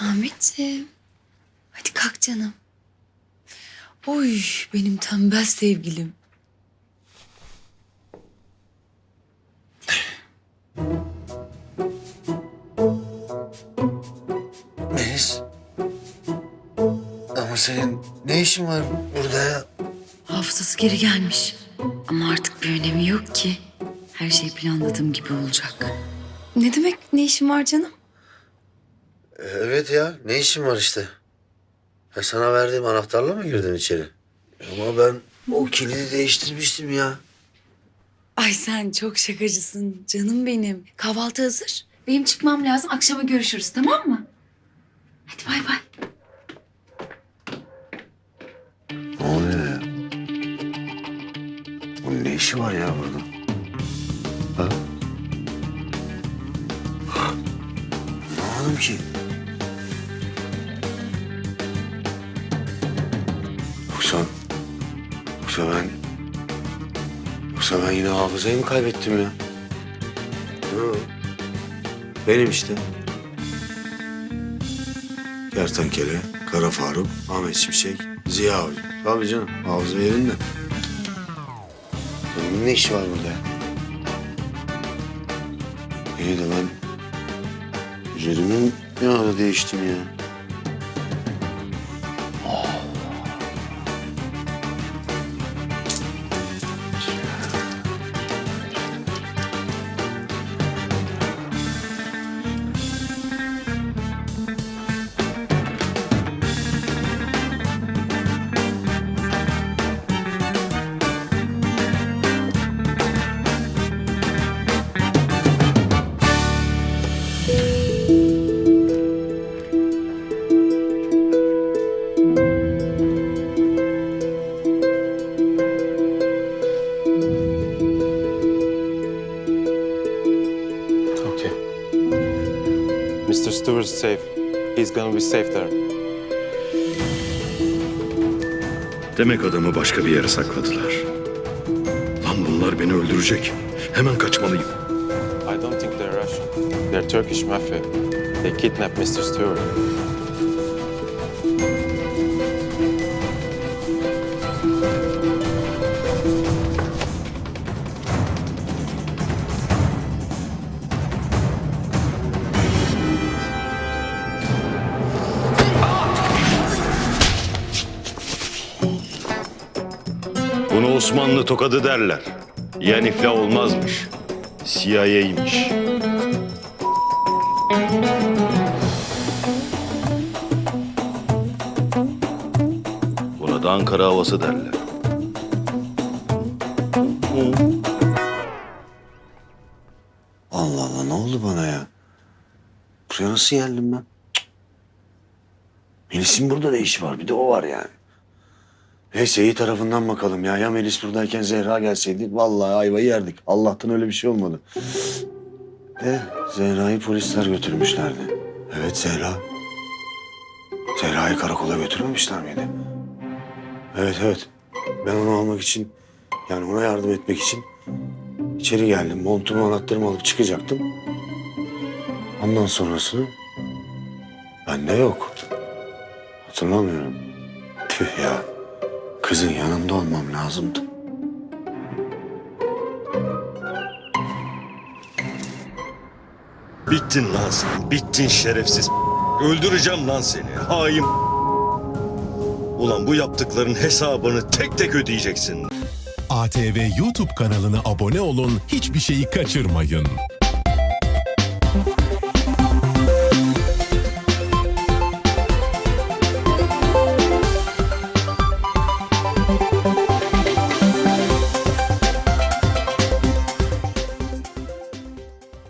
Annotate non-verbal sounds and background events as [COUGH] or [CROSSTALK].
Ahmetciğim. Hadi kalk canım. Oy benim tembel sevgilim. Melis. Ama senin ne işin var burada ya? Hafızası geri gelmiş. Ama artık bir önemi yok ki. Her şey planladığım gibi olacak. Ne demek ne işin var canım? Evet ya ne işin var işte. Ya sana verdiğim anahtarla mı girdin içeri? Ama ben o kilidi değiştirmiştim ya. Ay sen çok şakacısın canım benim. Kahvaltı hazır. Benim çıkmam lazım. Akşama görüşürüz tamam mı? Hadi bay bay. Ne oluyor ya? Bunun ne işi var ya burada? Ha? [GASPS] Anlamadım ki. Yoksa ben... Yoksa ben yine hafızayı mı kaybettim ya? Hı. Benim işte. Kertenkele, Kara Faruk, Ahmet Şimşek, Ziya Avcı. Tabii canım, hafıza yerinde. Bunun ne işi var burada ya? İyi de ben... Üzerimi ne ara değiştim ya? Mr. Stewart's safe. He's gonna be safe there. Demek adamı başka bir yere sakladılar. Lan bunlar beni öldürecek. Hemen kaçmalıyım. I don't think they're Russian. They're Turkish mafia. They kidnapped Mr. Stewart. Osmanlı tokadı derler. Yani iflah olmazmış. CIA'ymiş. Buna da Ankara havası derler. Allah Allah ne oldu bana ya? Buraya nasıl geldim ben? Melis'in burada ne işi var? Bir de o var yani. Neyse iyi tarafından bakalım ya. Ya Melis buradayken Zehra gelseydi vallahi ayvayı yerdik. Allah'tan öyle bir şey olmadı. De Zehra'yı polisler götürmüşlerdi. Evet Zehra. Zehra'yı karakola götürmemişler miydi? Evet evet. Ben onu almak için yani ona yardım etmek için İçeri geldim. Montumu, anahtarımı alıp çıkacaktım. Ondan sonrasını bende yok. Hatırlamıyorum. Tüh ya. Kızın yanında olmam lazımdı. Bittin lan sen. Bittin şerefsiz. Öldüreceğim lan seni. Hain. Ulan bu yaptıkların hesabını tek tek ödeyeceksin. ATV YouTube kanalına abone olun, hiçbir şeyi kaçırmayın.